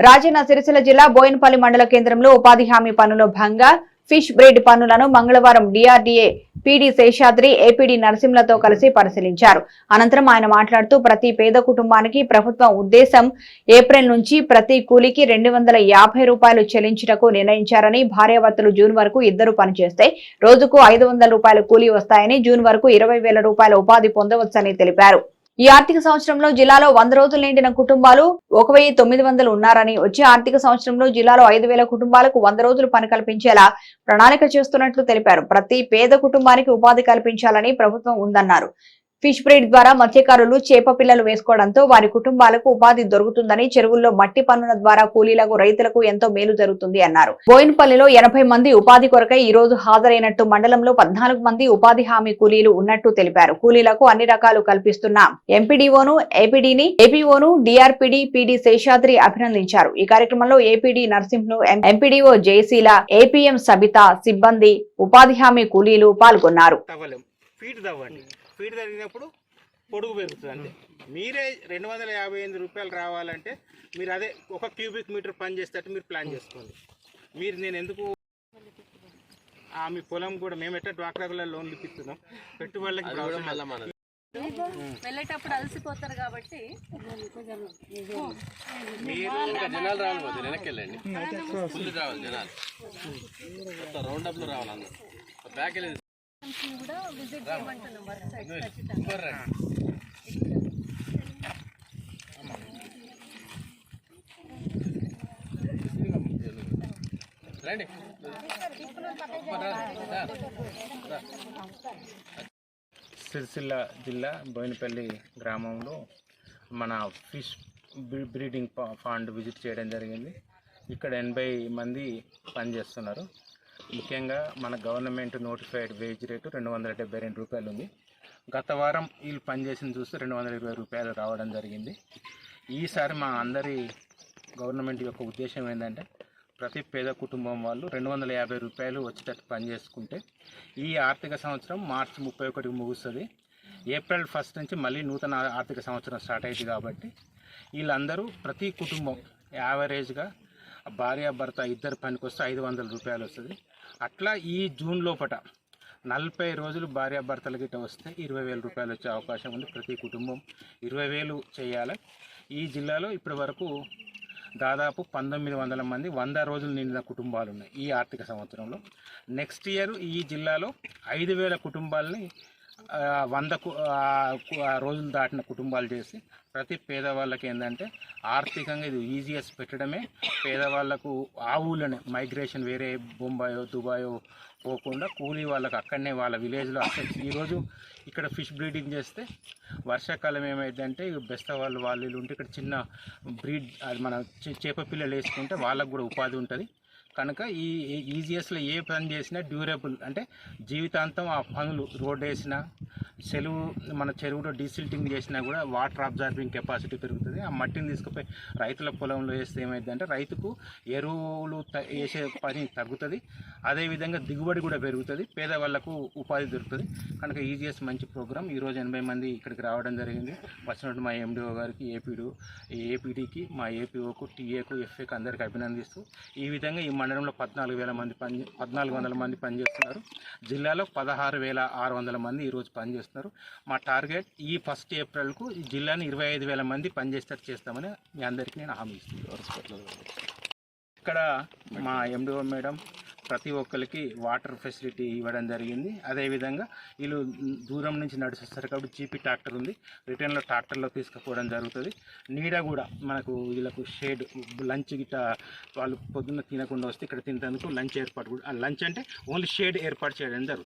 రాజన్న సిరిసిల్ల జిల్లా బోయినపల్లి మండల కేంద్రంలో ఉపాధి హామీ పనుల్లో భాగంగా ఫిష్ బ్రీడ్ పనులను మంగళవారం డిఆర్డీఏ పీడీ శేషాద్రి ఏపీడీ నరసింహలతో కలిసి పరిశీలించారు. అనంతరం ఆయన మాట్లాడుతూ ప్రతి పేద కుటుంబానికి ప్రభుత్వం ఉద్దేశం ఏప్రిల్ నుంచి ప్రతి కూలికి రెండు వందల యాభై రూపాయలు చెల్లించుటకు నిర్ణయించారని భార్యాభర్తలు జూన్ వరకు ఇద్దరు పనిచేస్తే రోజుకు ఐదు వందల రూపాయల కూలీ వస్తాయని జూన్ వరకు ఇరవై వేల రూపాయల ఉపాధి పొందవచ్చని తెలిపారు. ఈ ఆర్థిక సంవత్సరంలో జిల్లాలో వంద రోజులు నిండిన కుటుంబాలు ఒక వెయ్యి తొమ్మిది వందలు ఉన్నారని వచ్చే ఆర్థిక సంవత్సరంలో జిల్లాలో ఐదు వేల కుటుంబాలకు వంద రోజులు పని కల్పించేలా ప్రణాళిక చేస్తున్నట్లు తెలిపారు. ప్రతి పేద కుటుంబానికి ఉపాధి కల్పించాలని ప్రభుత్వం ఉందన్నారు. ఫిష్ బ్రీడ్ ద్వారా మత్స్యకారులు చేప పిల్లలు వేసుకోవడంతో వారి కుటుంబాలకు ఉపాధి దొరుకుతుందని చెరువుల్లో మట్టి పన్నుల ద్వారా కూలీలకు రైతులకు ఎంతో మేలు జరుగుతుంది అన్నారు. బోయినపల్లిలో ఎనభై మంది ఉపాధి కొరకై ఈ రోజు హాజరైనట్టు మండలంలో పద్నాలుగు మంది ఉపాధి హామీ కూలీలు ఉన్నట్టు తెలిపారు. కూలీలకు అన్ని రకాలు కల్పిస్తున్న ఎంపీడీఓను ఏపీడీని ఏపీఓను డిఆర్పీడీ పీడీ శేషాద్రి అభినందించారు. ఈ కార్యక్రమంలో APD Narasimhulu MPDO Jayasheela APM Sabitha సిబ్బంది ఉపాధి హామీ కూలీలు పాల్గొన్నారు. తవ్వలేం. ఫీట్ తగ్గినప్పుడు పొడుగు పెరుగుతుంది అంతే. మీరే రెండు వందల యాభై ఎనిమిది రూపాయలు రావాలంటే మీరు అదే ఒక క్యూబిక్ మీటర్ పని చేసేటట్టు మీరు ప్లాన్ చేసుకోండి. మీరు నేను ఎందుకు ఆ, మీ పొలం కూడా మేము ఎట్లా డ్వాక్రాకుల లోన్లు ఇప్పిస్తున్నాం? పెట్టుబడులకి. వెళ్ళేటప్పుడు అలసిపోతారు కాబట్టి మీరు జనాలు రావాలి వెనక్కి వెళ్ళండి. రావాలి జనాలు. రౌండ్ అప్లో రావాలి బ్యాక్ వెళ్ళేది కూడా విజిట్ చేయమంటున్నాం వర్క్ సైట్ ఖచ్చితంగా. రండి. సిరిసిల్ల జిల్లా బోయినపల్లి గ్రామంలో మన ఫిష్ బ్రీ- బ్రీడింగ్ ఫా- ఫాండ్ విజిట్ చేయడం జరిగింది. ఇక్కడ ఎనభై మంది పనిచేస్తున్నారు. ముఖ్యంగా మన గవర్నమెంట్ నోటిఫైడ్ వేజ్ రేటు రెండు వందల డెబ్బై రెండు రూపాయలు ఉంది. గత వారం వీళ్ళు పనిచేసింది చూస్తే రెండు వందల ఇరవై రూపాయలు రావడం జరిగింది. ఈసారి మా అందరి గవర్నమెంట్ యొక్క ఉద్దేశం ఏంటంటే ప్రతి పేద కుటుంబం వాళ్ళు రెండు వందల యాభై రూపాయలు వచ్చేటట్టు పని చేసుకుంటే ఈ ఆర్థిక సంవత్సరం మార్చి ముప్పై ఒకటికి ముగుస్తుంది. ఏప్రిల్ ఫస్ట్ నుంచి మళ్ళీ నూతన ఆర్థిక సంవత్సరం స్టార్ట్ అయింది కాబట్టి వీళ్ళందరూ ప్రతి కుటుంబం యావరేజ్గా భార్యాభర్త ఇద్దరు పనికి వస్తే ఐదు వందల రూపాయలు వస్తుంది. అట్లా ఈ జూన్ లోపట నలభై రోజులు భార్యాభర్తల గిట్ట వస్తే ఇరవై వేల రూపాయలు వచ్చే అవకాశం ఉంది ప్రతి కుటుంబం. ఇరవై వేలు చేయాలి. ఈ జిల్లాలో ఇప్పటి వరకు దాదాపు పంతొమ్మిది వందల మంది వంద రోజులు నిండిన కుటుంబాలు ఉన్నాయి ఈ ఆర్థిక సంవత్సరంలో. నెక్స్ట్ ఇయర్ ఈ జిల్లాలో ఐదు వేల కుటుంబాలని వంద ఆ, రోజులు దాటిన కుటుంబాలు చేసి ప్రతి పేదవాళ్ళకి ఏంటంటే ఆర్థికంగా ఇది ఈజీయెస్ట్ పెట్టడమే. పేదవాళ్ళకు ఆ మైగ్రేషన్ వేరే బొంబాయో దుబాయో పోకుండా కూలీ వాళ్ళకి అక్కడనే వాళ్ళ విలేజ్లో అక్కడ. ఈరోజు ఇక్కడ ఫిష్ బ్రీడింగ్ చేస్తే వర్షాకాలం ఏమైందంటే బెస్త వాళ్ళు వాళ్ళు ఉంటే ఇక్కడ చిన్న బ్రీడ్ అది మన చే- చేప పిల్లలు వేసుకుంటే వాళ్ళకు కూడా ఉపాధి ఉంటుంది. కనుక ఈ ఈజీఎస్లో ఏ పని చేసినా డ్యూరబుల్. అంటే జీవితాంతం ఆ పనులు రోడ్ వేసినా చెరువు మన చెరువులో డీసిల్టింగ్ చేసినా కూడా వాటర్ అబ్జార్బింగ్ కెపాసిటీ పెరుగుతుంది. ఆ మట్టిని తీసుకుపోయి రైతుల పొలంలో వేస్తే ఏమైందంటే రైతుకు ఎరువులు వేసే పని తగ్గుతుంది. అదేవిధంగా దిగుబడి కూడా పెరుగుతుంది. పేదవాళ్ళకు ఉపాధి దొరుకుతుంది. కనుక ఈజీఎస్ మంచి ప్రోగ్రామ్. ఈరోజు ఎనభై మంది ఇక్కడికి రావడం జరిగింది. వచ్చినట్టు మా ఎండిఓ గారికి ఏపీడు ఏపీడీకి మా ఏపీఓకు టీఏకు ఎఫ్ఏకు అందరికీ అభినందిస్తూ ఈ విధంగా ఈ మండలంలో పద్నాలుగు వేల మంది పని పద్నాలుగు వందల మంది పనిచేస్తున్నారు. జిల్లాలో పదహారు వేల ఆరు వందల మంది ఈరోజు పనిచేస్తున్నారు. మా టార్గెట్ ఈ ఫస్ట్ ఏప్రిల్కు ఈ జిల్లాని ఇరవై ఐదు వేల మంది పనిచేసేటట్టు చేస్తామని మీ అందరికీ నేను హామీ ఇస్తున్నాను. ఇక్కడ మా ఎండిఓ మేడం ప్రతి ఒక్కరికి వాటర్ ఫెసిలిటీ ఇవ్వడం జరిగింది. అదేవిధంగా వీళ్ళు దూరం నుంచి నడిచేస్తారు కాబట్టి జీపీ ట్రాక్టర్ ఉంది. రిటర్న్లో ట్రాక్టర్లో తీసుకుపోవడం జరుగుతుంది. నీడ కూడా మనకు వీళ్ళకు షేడ్ లంచ్ గిట్ట వాళ్ళు పొద్దున్న తినకుండా వస్తే ఇక్కడ తినేందుకు లంచ్ ఏర్పాటు కూడా లంచ్ అంటే ఓన్లీ షేడ్ ఏర్పాటు చేయడం జరుగుతుంది.